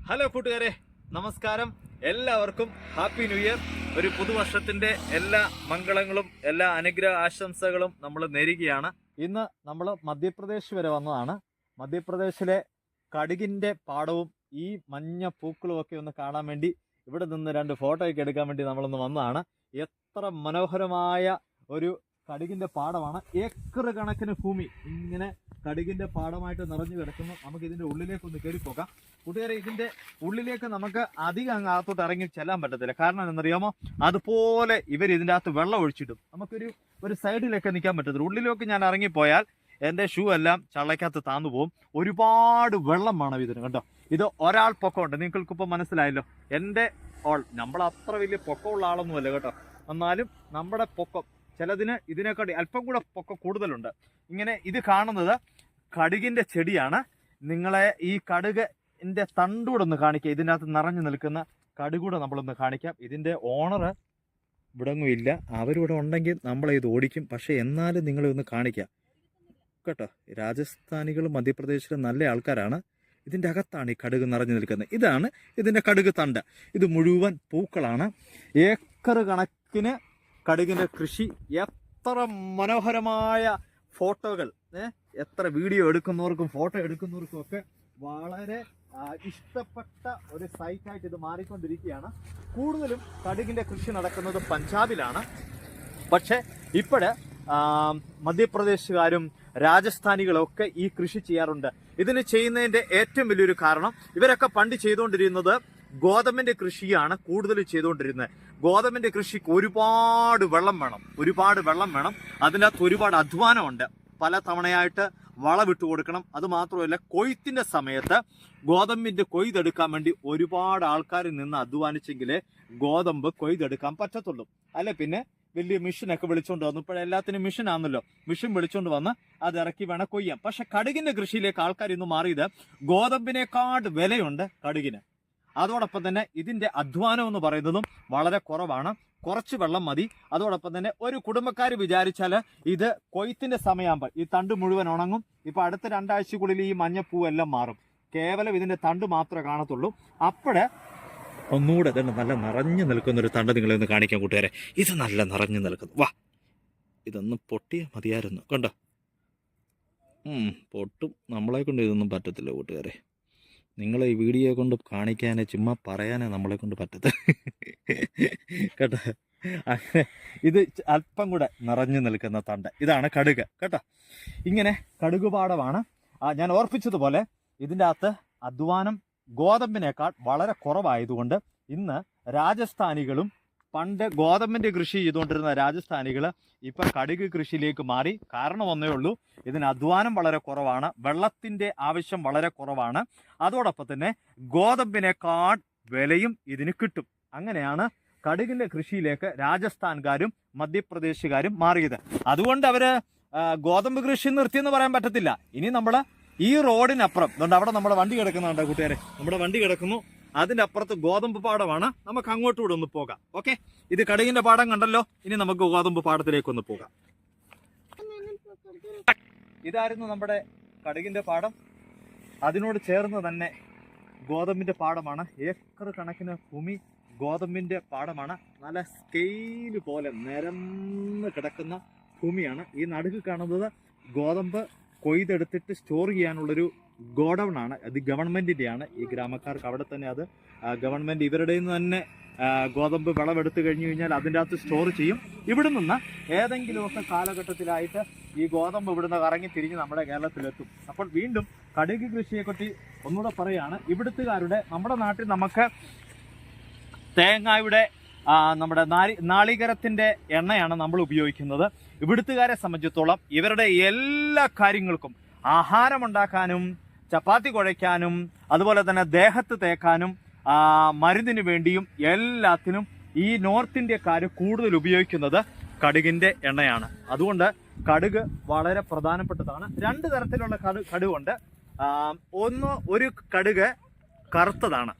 Hello കൂട്ടുകാരെ നമസ്കാരം. എല്ലാവർക്കും ഹാപ്പി ന്യൂ ഇയർ. ഒരു പുതുവർഷത്തിന്റെ എല്ലാ മംഗളങ്ങളും എല്ലാ അനുഗ്രഹ ആശംസകളും നമ്മൾ നേരുകയാണ്. ഇന്ന് നമ്മൾ മധ്യപ്രദേശ് വരെ വന്നതാണ്. മധ്യപ്രദേശിലെ കടുകിന്റെ പാടവും ഈ മഞ്ഞ പൂക്കളും ഒക്കെ ഒന്ന് കാണാൻ വേണ്ടി ഇവിടെ നിന്ന് രണ്ട് ഫോട്ടോ ഒക്കെ എടുക്കാൻ വേണ്ടി നമ്മളൊന്ന് വന്നതാണ്. എത്ര മനോഹരമായ ഒരു കടുകിന്റെ പാടമാണ്. ഏക്കർ കണക്കിന് ഭൂമി. ഇങ്ങനെ കടുകിന്റെ പാടമായിട്ട് നിറഞ്ഞു കിടക്കുന്നു. നമുക്ക് ഇതിന്റെ ഉള്ളിലേക്ക് ഒന്ന് കയറി പോകാം. കൂട്ടുകാരെ ഇതിന്റെ ഉള്ളിലേക്ക് നമുക്ക് അധികം അങ്ങ് അകത്തോട്ട് ഇറങ്ങി ചെല്ലാൻ പറ്റത്തില്ല. കാരണം എന്നറിയാമോ അതുപോലെ ഇവർ ഇതിന്റെ അകത്ത് വെള്ളം ഒഴിച്ചിടും. നമുക്കൊരു ഒരു സൈഡിലൊക്കെ നിൽക്കാൻ പറ്റത്തില്ല. ഉള്ളിലേക്ക് ഞാൻ ഇറങ്ങിപ്പോയാൽ എന്റെ ഷൂ എല്ലാം ചള്ളയ്ക്കകത്ത് താന്നു പോകും ഒരുപാട് വെള്ളം വേണം ഇതിന് കേട്ടോ ഇത് ഒരാൾ പൊക്കമുണ്ട്. നിങ്ങൾക്കിപ്പോൾ മനസ്സിലായല്ലോ? എന്റെ ഓൾ നമ്മൾ അത്ര വലിയ പൊക്കമുള്ള ആളൊന്നുമല്ല കേട്ടോ? എന്നാലും നമ്മുടെ പൊക്കം ചിലതിന് ഇതിനെക്കാട്ടി അല്പം കൂടെ പൊക്കം കൂടുതലുണ്ട്. ഇങ്ങനെ ഇത് കാണുന്നത് കടുകിന്റെ ചെടിയാണ്. നിങ്ങളെ ഈ കടുകിന്റെ തണ്ടൂടെ ഒന്ന് കാണിക്കുക ഇതിനകത്ത് നിറഞ്ഞു നിൽക്കുന്ന കടുകൂടെ നമ്മളൊന്ന് കാണിക്കാം. ഇതിന്റെ ഓണർ ഒന്നും ഇല്ല അവരിവിടെ ഉണ്ടെങ്കിൽ നമ്മളെ ഇത് ഓടിക്കും. പക്ഷേ എന്നാലും നിങ്ങളെ ഒന്ന് കാണിക്കാം. കേട്ടോ? രാജസ്ഥാനികളും മധ്യപ്രദേശിലും നല്ല ആൾക്കാരാണ്. ഇതിന്റെ അകത്താണ് ഈ കടുക് നിറഞ്ഞു നിൽക്കുന്നത്. ഇതാണ് ഇതിന്റെ കടുക് തണ്ട്. ഇത് മുഴുവൻ പൂക്കളാണ്. ഏക്കർ കണക്കിന് കടുകിന്റെ കൃഷി എത്ര മനോഹരമായ ഫോട്ടോകൾ. എത്ര വീഡിയോ എടുക്കുന്നവർക്കും ഫോട്ടോ എടുക്കുന്നവർക്കും ഒക്കെ വളരെ ഇഷ്ടപ്പെട്ട ഒരു സൈറ്റായിട്ട് ഇത് മാറിക്കൊണ്ടിരിക്കുകയാണ്. കൂടുതലും കടുകിന്റെ കൃഷി നടക്കുന്നത് പഞ്ചാബിലാണ്. പക്ഷേ ഇപ്പോഴ് മധ്യപ്രദേശുകാരും രാജസ്ഥാനികളൊക്കെ ഈ കൃഷി ചെയ്യാറുണ്ട്. ഇതിന് ചെയ്യുന്നതിന്റെ ഏറ്റവും വലിയൊരു കാരണം ഇവരൊക്കെ പണ്ട് ചെയ്തുകൊണ്ടിരുന്നത് ഗോതമ്പിന്റെ കൃഷിയാണ് കൂടുതൽ ചെയ്തുകൊണ്ടിരുന്നത്. ഗോതമ്പിന്റെ കൃഷിക്ക് ഒരുപാട് വെള്ളം വേണം. ഒരുപാട് വെള്ളം വേണം. അതിനകത്ത് ഒരുപാട് അധ്വാനമുണ്ട്. പല തവണയായിട്ട് വളവിട്ട് കൊടുക്കണം. അത് മാത്രമല്ല കൊയ്ത്തിന്റെ സമയത്ത് ഗോതമ്പിന്റെ കൊയ്തെടുക്കാൻ വേണ്ടി ഒരുപാട് ആൾക്കാർ നിന്ന് അധ്വാനിച്ചെങ്കിലേ ഗോതമ്പ് കൊയ്തെടുക്കാൻ പറ്റത്തുള്ളൂ. അല്ലെ പിന്നെ? വലിയ മെഷീനൊക്കെ വിളിച്ചോണ്ട് വന്നു. ഇപ്പോൾ എല്ലാത്തിനും മെഷീൻ ആണല്ലോ മെഷീൻ വിളിച്ചോണ്ട് വന്ന് അത് ഇറക്കി വേണം കൊയ്യാം പക്ഷെ കടുകിന്റെ കൃഷിയിലേക്ക് ആൾക്കാർ ഇന്ന് മാറിയത് ഗോതമ്പിനേക്കാട് വിലയുണ്ട് കടുകിന്. അതോടൊപ്പം തന്നെ ഇതിന്റെ അധ്വാനം എന്ന് പറയുന്നതും വളരെ കുറവാണ്. കുറച്ച് വെള്ളം മതി. അതോടൊപ്പം തന്നെ ഒരു കുടുംബക്കാർ വിചാരിച്ചാൽ ഇത് കൊയ്ത്തിന്റെ സമയമാകുമ്പോൾ ഈ തണ്ട് മുഴുവൻ ഉണങ്ങും. ഇപ്പൊ അടുത്ത രണ്ടാഴ്ചക്കുള്ളിൽ ഈ മഞ്ഞപ്പൂ എല്ലാം മാറും. കേവലം ഇതിന്റെ തണ്ട് മാത്രമേ കാണത്തുള്ളൂ. അപ്പോഴേ ഒന്നുകൂടെ ഇതുണ്ട് നല്ല നിറഞ്ഞു നിൽക്കുന്ന ഒരു തണ്ട് നിങ്ങളെ ഒന്ന് കാണിക്കാൻ കൂട്ടുകാരെ. ഇത് നല്ല നിറഞ്ഞു നിൽക്കുന്നു. വാ. ഇതൊന്ന് പൊട്ടിയ മതിയായിരുന്നു. കണ്ടോ? പൊട്ടും. നമ്മളെ കൊണ്ട് ഇതൊന്നും പറ്റത്തില്ല കൂട്ടുകാരെ. നിങ്ങളെ ഈ വീഡിയോ കൊണ്ട് കാണിക്കാനേ ചുമ്മാ പറയാനേ നമ്മളെ കൊണ്ട് പറ്റത്ത്. കേട്ടോ? ഇത് അല്പം കൂടെ നിറഞ്ഞു നിൽക്കുന്ന തണ്ട്. ഇതാണ് കടുക്. കേട്ടോ? ഇങ്ങനെ കടുക് പാടമാണ് ഞാൻ ഓർപ്പിച്ചതുപോലെ ഇതിന്റെ അകത്ത് അധ്വാനം ഗോതമ്പിനേക്കാൾ വളരെ കുറവായതുകൊണ്ട് ഇന്ന് രാജസ്ഥാനികളും പണ്ട് ഗോതമ്പിന്റെ കൃഷി ചെയ്തുകൊണ്ടിരുന്ന രാജസ്ഥാനികൾ ഇപ്പം കടുക് കൃഷിയിലേക്ക് മാറി. കാരണം ഒന്നേ ഉള്ളൂ ഇതിന് അധ്വാനം വളരെ കുറവാണ് വെള്ളത്തിന്റെ ആവശ്യം വളരെ കുറവാണ്. അതോടൊപ്പം തന്നെ ഗോതമ്പിനേക്കാൾ വിലയും ഇതിന് കിട്ടും. അങ്ങനെയാണ് കടുകിന്റെ കൃഷിയിലേക്ക് രാജസ്ഥാൻകാരും മധ്യപ്രദേശുകാരും മാറിയത്. അതുകൊണ്ട് അവർ ഗോതമ്പ് കൃഷി നിർത്തിയെന്ന് പറയാൻ പറ്റത്തില്ല. ഇനി നമ്മൾ ഈ റോഡിനപ്പുറം അതുകൊണ്ട് അവിടെ നമ്മുടെ വണ്ടി കിടക്കുന്നുണ്ട് കൂട്ടുകാരെ. നമ്മുടെ വണ്ടി കിടക്കുന്നു. അതിന്റെ അപ്പുറത്ത് ഗോതമ്പ് പാടമാണ് നമുക്ക് അങ്ങോട്ടുകൂടെ ഒന്ന് പോകാം. ഓക്കെ ഇത് കടുകിന്റെ പാടം കണ്ടല്ലോ. ഇനി നമുക്ക് ഗോതമ്പ് പാടത്തിലേക്ക് ഒന്ന് പോകാം. ഇതായിരുന്നു നമ്മുടെ കടുകിന്റെ പാടം അതിനോട് ചേർന്ന് തന്നെ ഗോതമ്പിന്റെ പാടമാണ് ഏക്കർ കണക്കിന് ഭൂമി ഗോതമ്പിന്റെ പാടമാണ് നല്ല സ്കെയിൽ പോലെ നിരന്ന് കിടക്കുന്ന ഭൂമിയാണ്. ഈ നടുക്ക് കാണുന്നത് ഗോതമ്പ് കൊയ്തെടുത്തിട്ട് സ്റ്റോർ ചെയ്യാനുള്ളൊരു ഗോഡൗൺ ആണ് അത് ഗവൺമെന്റിന്റെയാണ്. ഈ ഗ്രാമക്കാർക്ക് അവിടെ തന്നെ അത് ഗവൺമെന്റ് ഇവരുടെ നിന്ന് തന്നെ ഗോതമ്പ് വിളവെടുത്ത് കഴിഞ്ഞു കഴിഞ്ഞാൽ അതിന്റെ അകത്ത് സ്റ്റോർ ചെയ്യും. ഇവിടെ നിന്ന് ഏതെങ്കിലുമൊക്കെ കാലഘട്ടത്തിലായിട്ട് ഈ ഗോതമ്പ് ഇവിടുന്ന് കറങ്ങി തിരിഞ്ഞ് നമ്മുടെ കേരളത്തിലെത്തും. അപ്പോൾ വീണ്ടും കടുക് കൃഷിയെപ്പറ്റി ഒന്നുകൂടെ പറയുകയാണ് ഇവിടുത്തുകാരുടെ നമ്മുടെ നാട്ടിൽ നമുക്ക് തേങ്ങയുടെ നമ്മുടെ നാരി നാളികരത്തിന്റെ എണ്ണയാണ് നമ്മൾ ഉപയോഗിക്കുന്നത്. ഇവിടുത്തുകാരെ സംബന്ധിച്ചിടത്തോളം ഇവരുടെ എല്ലാ കാര്യങ്ങൾക്കും ആഹാരമുണ്ടാക്കാനും ചപ്പാത്തി കുഴയ്ക്കാനും അതുപോലെ തന്നെ ദേഹത്ത് തേക്കാനും മരുന്നിന് വേണ്ടിയും എല്ലാത്തിനും ഈ നോർത്ത് ഇന്ത്യക്കാർ കൂടുതൽ ഉപയോഗിക്കുന്നത് കടുകിന്റെ എണ്ണയാണ്. അതുകൊണ്ട് കടുക് വളരെ പ്രധാനപ്പെട്ടതാണ്. രണ്ട് തരത്തിലുള്ള കടു കടുകുണ്ട്. ഒന്ന് ഒരു കടുക് കറുത്തതാണ്.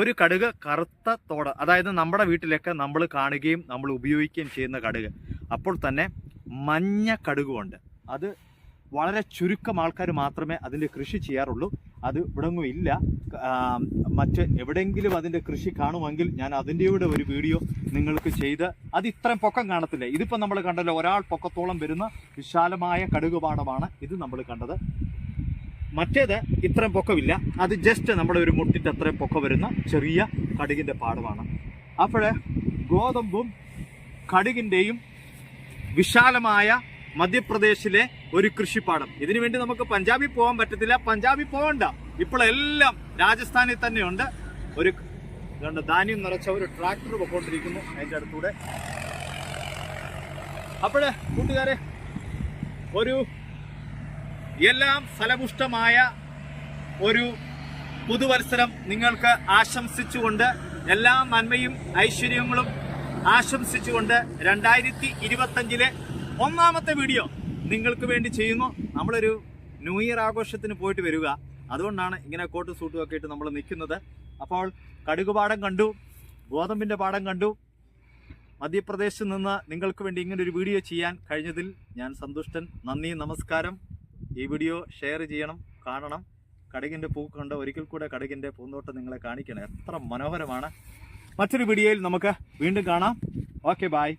ഒരു കടുക് കറുത്ത തോട് അതായത് നമ്മുടെ വീട്ടിലൊക്കെ നമ്മൾ കാണുകയും നമ്മൾ ഉപയോഗിക്കുകയും ചെയ്യുന്ന കടുക്. അപ്പോൾ തന്നെ മഞ്ഞ കടുകുമുണ്ട്. അത് വളരെ ചുരുക്കം ആൾക്കാർ മാത്രമേ അതിന്റെ കൃഷി ചെയ്യാറുള്ളൂ. അത് ഇവിടെങ്ങും ഇല്ല മറ്റ് എവിടെയെങ്കിലും അതിന്റെ കൃഷി കാണുമെങ്കിൽ ഞാൻ അതിന്റെ കൂടെ ഒരു വീഡിയോ നിങ്ങൾക്ക് ചെയ്ത് അത് ഇത്രയും പൊക്കം കാണത്തില്ല. ഇതിപ്പോൾ നമ്മൾ കണ്ടല്ലോ ഒരാൾ പൊക്കത്തോളം വരുന്ന വിശാലമായ കടുകുപാടമാണ് ഇത് നമ്മൾ കണ്ടത്. മറ്റേത് ഇത്രയും പൊക്കമില്ല. അത് ജസ്റ്റ് നമ്മുടെ ഒരു മുട്ടിന്റെ അത്രയും പൊക്കം വരുന്ന ചെറിയ കടുകിന്റെ പാടമാണ്. അപ്പോൾ ഗോതമ്പും കടുകിന്റെയും വിശാലമായ മധ്യപ്രദേശിലെ ഒരു കൃഷിപ്പാടം. ഇതിനു വേണ്ടി നമുക്ക് പഞ്ചാബിൽ പോകാൻ പറ്റത്തില്ല. പഞ്ചാബിൽ പോകണ്ട ഇപ്പോഴെല്ലാം രാജസ്ഥാനിൽ തന്നെയുണ്ട്. ഒരു ഇതുണ്ട് ധാന്യം നിറച്ച ഒരു ട്രാക്ടർ പൊക്കോണ്ടിരിക്കുന്നു അതിന്റെ അടുത്തൂടെ. അപ്പോഴെ കൂട്ടുകാരെ ഒരു എല്ലാം ഫലപുഷ്ടമായ ഒരു പുതുവത്സരം നിങ്ങൾക്ക് ആശംസിച്ചുകൊണ്ട് എല്ലാ നന്മയും ഐശ്വര്യങ്ങളും ആശംസിച്ചുകൊണ്ട് രണ്ടായിരത്തി ഇരുപത്തഞ്ചിലെ ഒന്നാമത്തെ വീഡിയോ നിങ്ങൾക്ക് വേണ്ടി ചെയ്യുന്നു. നമ്മളൊരു ന്യൂ ഇയർ ആഘോഷത്തിന് പോയിട്ട് വരിക. അതുകൊണ്ടാണ് ഇങ്ങനെ കോട്ടും സൂട്ടും ഒക്കെ ഇട്ട് നമ്മൾ നിൽക്കുന്നത്. അപ്പോൾ കടുക് പാടം കണ്ടു ഗോതമ്പിന്റെ പാടം കണ്ടു. മധ്യപ്രദേശിൽ നിന്ന് നിങ്ങൾക്ക് വേണ്ടി ഇങ്ങനൊരു വീഡിയോ ചെയ്യാൻ കഴിഞ്ഞതിൽ ഞാൻ സന്തുഷ്ടൻ. നന്ദി നമസ്കാരം. ഈ വീഡിയോ ഷെയർ ചെയ്യണം കാണണം. കടുകിന്റെ പൂ കണ്ട് ഒരിക്കൽ കൂടെ കടുകിന്റെ പൂന്തോട്ടം നിങ്ങളെ കാണിക്കണം. എത്ര മനോഹരമാണ്. മറ്റൊരു വീഡിയോയിൽ നമുക്ക് വീണ്ടും കാണാം. Okay bye